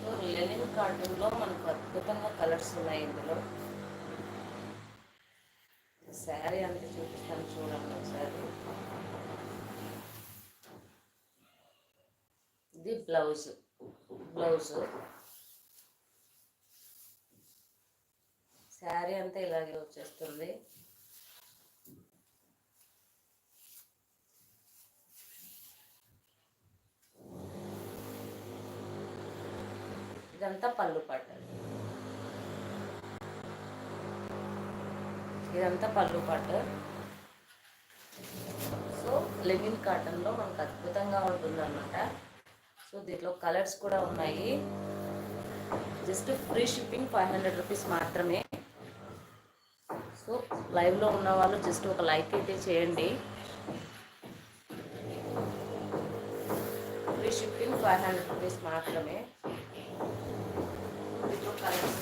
So Lenin మనకు అద్భుతంగా colours ఉన్నాయి ఇందులో. శారీ అంతా చూపిస్తాను చూడండి ఒకసారి. ఇది బ్లౌజ్ బ్లౌజ్ శారీ అంతా ఇలాగే వచ్చేస్తుంది. ఇదంతా పళ్ళు పట్ట ఇదంతా పళ్ళు పట్టు సో లెనిన్ కాటన్లో మనకు అద్భుతంగా ఉంటుందన్నమాట. సో దీంట్లో కలర్స్ కూడా ఉన్నాయి. Just free shipping five hundred rupees మాత్రమే. సో లైవ్లో ఉన్న వాళ్ళు జస్ట్ ఒక లైక్ అయితే చేయండి. Free shipping five hundred rupees మాత్రమే. దీంట్లో కలర్స్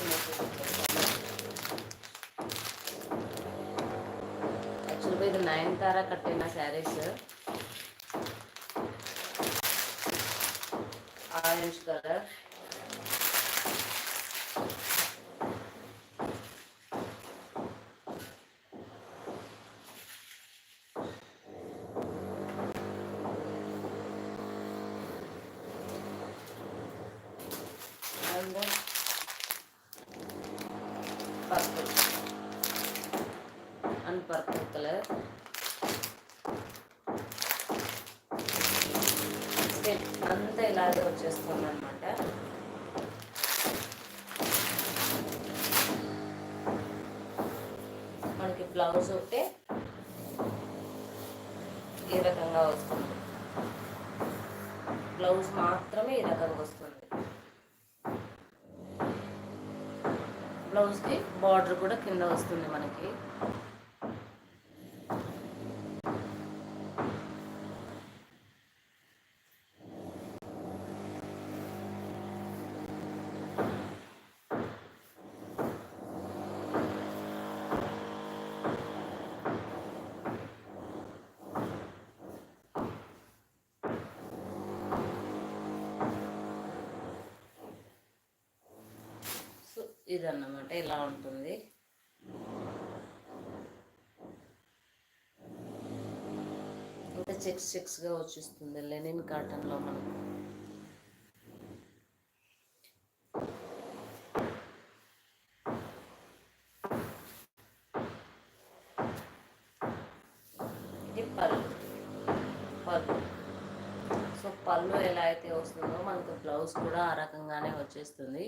యాక్చువల్గా ఇది నయనతార కట్టిన saris. Orange colour and purple and purple colour same అంతా ఇలాగే వచ్చేస్తుంది అనమాట మనకి బ్లౌజ్ ఒకటే ఈ రకంగా వస్తుంది బ్లౌజ్ మాత్రమే ఈ రకంగా వస్తుంది బ్లౌజ్కి బార్డర్ కూడా కింద వస్తుంది మనకి సో ఇదన్నమాట ఇలా ఉంటుంది. ఇంకా చెక్స్ చెక్స్గా వచ్చేస్తుంది లెనిన్ కాటన్లో మనకు ఇది పళ్ళు పళ్ళు సో పళ్ళు ఎలా అయితే వస్తుందో మనకు బ్లౌజ్ కూడా ఆ రకంగానే వచ్చేస్తుంది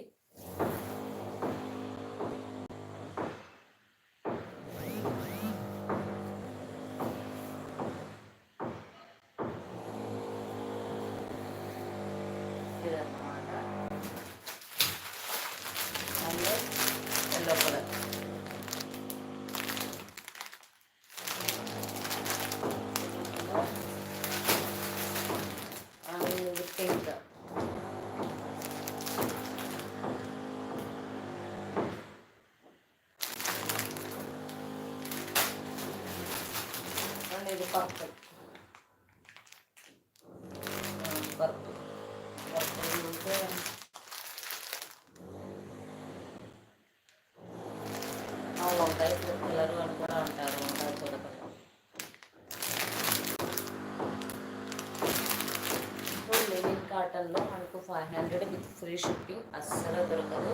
ఇదన్నమాట and yellow colour and pink and ఇది పర్పుల్ పర్పుల్ పర్పుల్ అంటే ఆ వంకాయ కలర్ అని కూడా అంటారు. వంకాయ ఇప్పుడు లెనిన్ కాటన్లో మనకు five hundred with free shipping అస్సలు దొరకదు.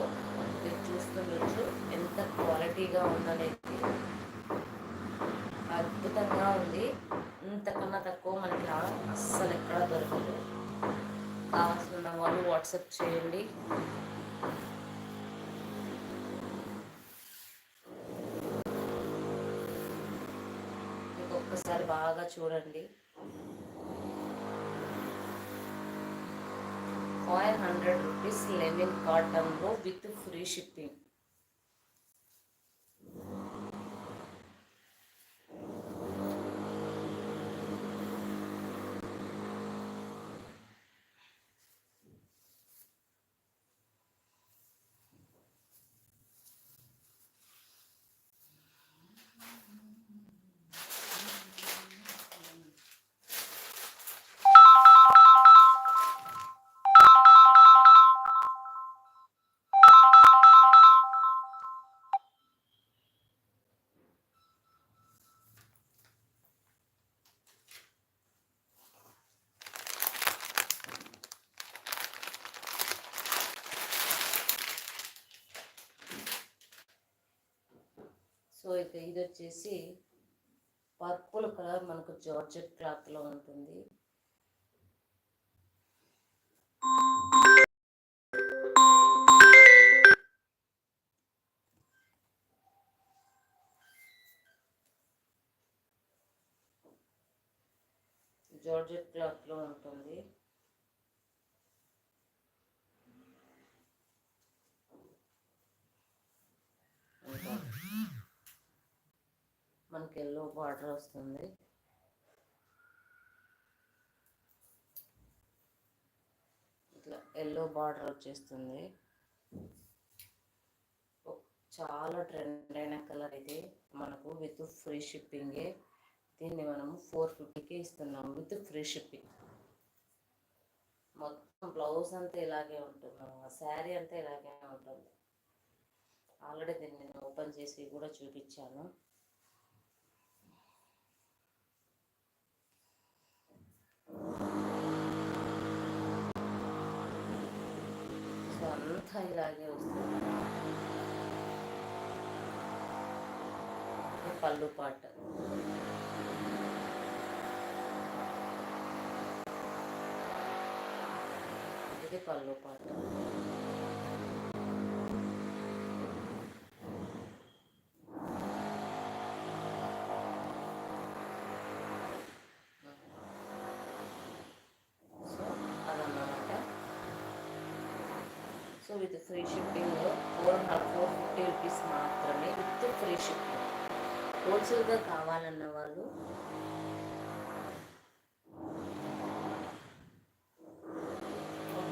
మీరు చూస్తుండొచ్చు ఎంత క్వాలిటీగా ఉందనేది. అద్భుతంగా ఉంది. ఇంతకన్నా తక్కువ మనకి అస్సలు ఎక్కడా దొరకదు. కావాల్సిన వాళ్ళు వాట్సాప్ చేయండి. ఒకసారి బాగా చూడండి. ఫైవ్ హండ్రెడ్ రూపీస్ లెమన్ కాటన్లో విత్ ఫ్రీ షిప్పింగ్ ఇక ఇది వచ్చేసి పర్పుల్ కలర్ మనకు జార్జెట్ క్లాత్లో ఉంటుంది. జార్జెట్ క్లాత్లో ఉంటుంది ఇంకా మనకి ఎల్లో బార్డర్ వస్తుంది. ఇట్లా ఎల్లో బార్డర్ వచ్చేస్తుంది. చాలా ట్రెండ్ అయిన కలర్ ఇది. మనకు విత్ ఫ్రీ షిప్పింగే దీన్ని మనము ఫోర్ ఫిఫ్టీకి ఇస్తున్నాము విత్ ఫ్రీ షిప్పింగ్ మొత్తం బ్లౌజ్ అంతా ఇలాగే ఉంటుంది. శారీ అంతా ఇలాగే ఉంటుంది. ఆల్రెడీ దీన్ని నేను ఓపెన్ చేసి కూడా చూపించాను. సో అంతా ఇలాగే వస్తుంది ఇది పళ్ళు పాట ఇది పళ్ళు పాట సో అదన్నమాట సో విత్ ఫ్రీ షిప్పింగ్లో ఫోర్ ఫోర్ ఫిఫ్టీ రూపీస్ మాత్రమే విత్ ఫ్రీ షిప్పింగ్ హోల్సేల్గా కావాలన్న వాళ్ళు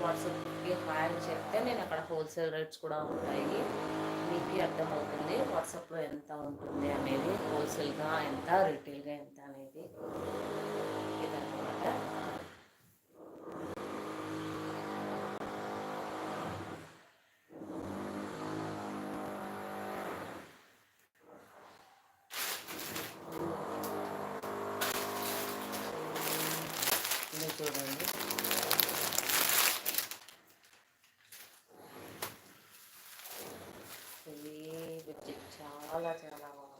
వాట్సాప్కి హాయ్ అని చెప్తే నేను అక్కడ హోల్సేల్ రేట్స్ కూడా ఉంటాయి. మీకు అర్థమవుతుంది వాట్సాప్లో ఎంత ఉంటుంది అనేది హోల్సేల్గా ఎంత రిటైల్గా ఎంత అనేది ఇదన్నమాట ఇది చూడండి. ఇది వచ్చి చాలా చాలా బాగుంది.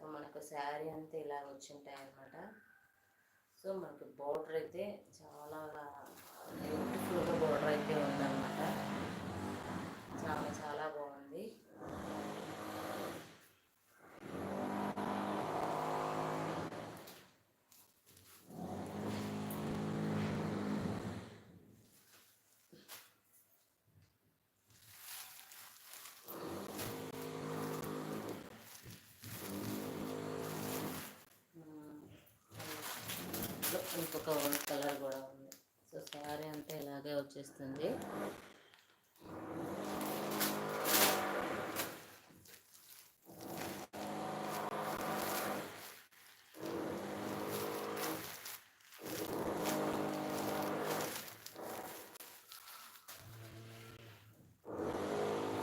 మనకు శారీ అంతా ఇలా వచ్చింటాయి అన్నమాట సో మనకి బార్డర్ అయితే చాలా బ్యూటిఫుల్గా బార్డర్ అయితే ఉందన్నమాట చాలా చాలా బాగుంది ఇందులో ఇంకొక కలర్ కూడా ఉంది. సో శారీ అంతా ఇలాగే వచ్చేస్తుంది.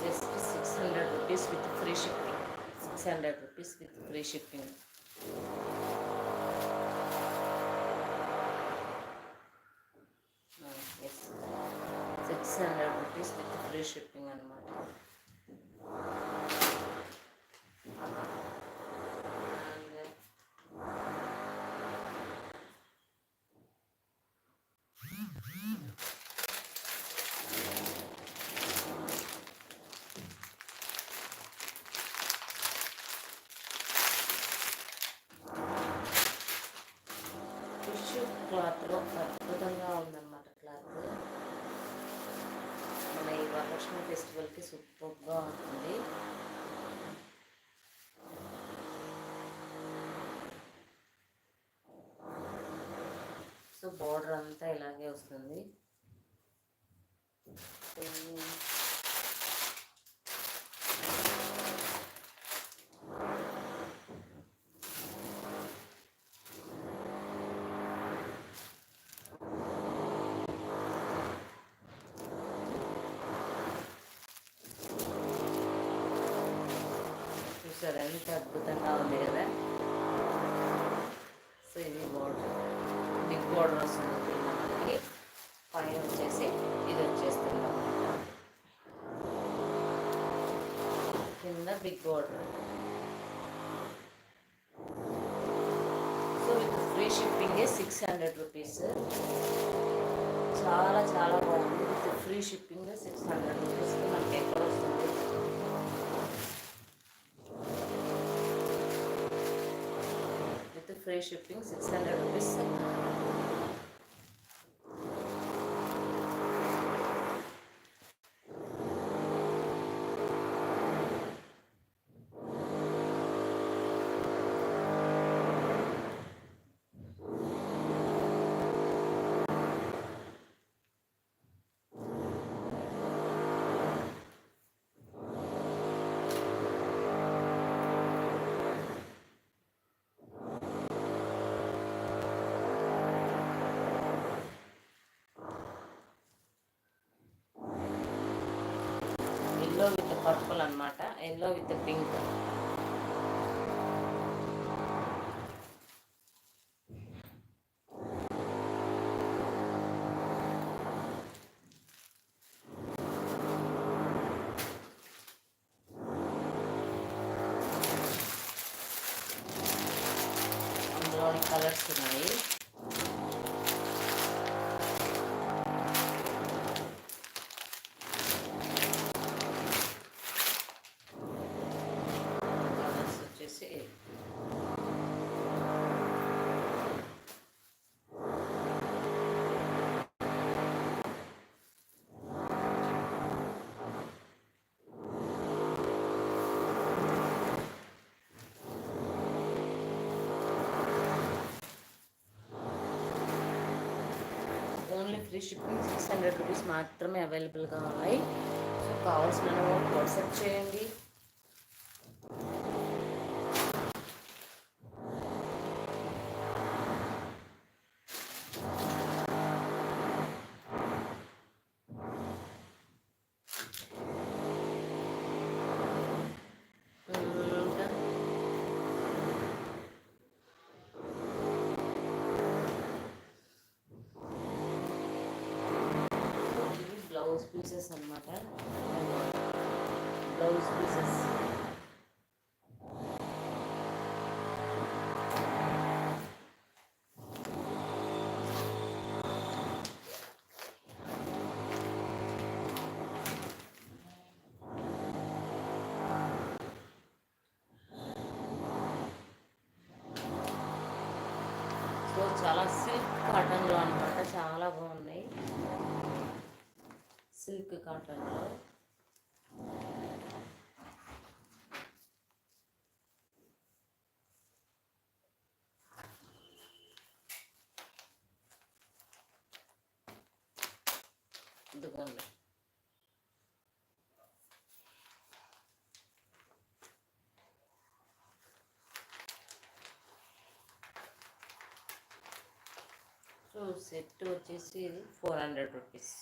Just six hundred rupees with free shipping. Six hundred rupees with free shipping yes six hundred rupees with free shipping అనమాట టిష్యూ క్లాత్లో అద్భుతంగా ఉందన్నమాట క్లాత్ మన ఈ వరలక్ష్మి ఫెస్టివల్కి సూపర్గా ఉంటుంది సో బార్డర్ అంతా ఇలాగే వస్తుంది. చూసారు ఎంత అద్భుతంగా ఉంది కదా సో ఇది బార్డర్ బిగ్ బార్డర్ వస్తుంది మనకి పైన వచ్చేసి ఇది వచ్చేస్తుంది. కింద big border so with free shipping six hundred rupees చాలా చాలా బాగుంది. With free shipping six hundred రూపీస్కి మనకి ఎక్కడ వస్తుంది? With free shipping six hundred rupees yellow with purple అనమాట ఎల్లో విత్ పింక్ అందులోని కలర్స్ ఉన్నాయి కలర్స్ వచ్చేసి three shipping six hundred rupees మాత్రమే అవైలబుల్గా ఉన్నాయి. సో కావాల్సిన వాట్సాప్ చేయండి ఇంకా ఇవి బ్లౌజ్ పీసెస్ అనమాట బ్లౌజ్ పీసెస్ సో చాలా సిల్క్ కాటన్లో అనమాట చాలా బాగున్నాయి. సిల్క్ కాటన్లో ఇదిగోండి సో సెట్ వచ్చేసి four hundred rupees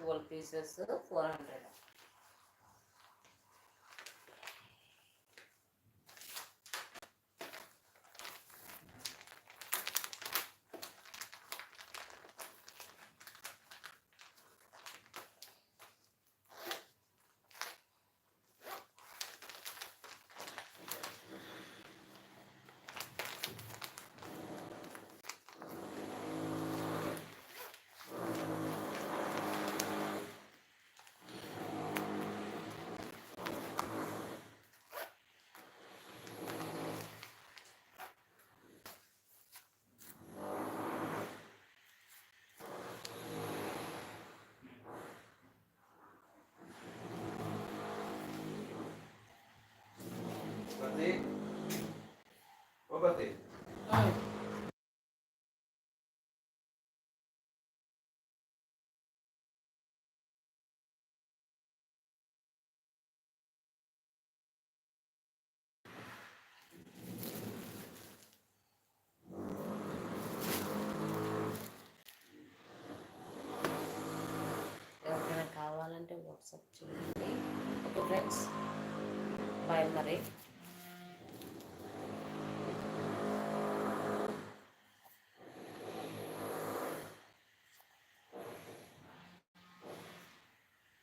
twelve pieces four hundred. ఎవరికైనా కావాలంటే వాట్సాప్ చేయండి. Okay friends. బాయ్ మరి.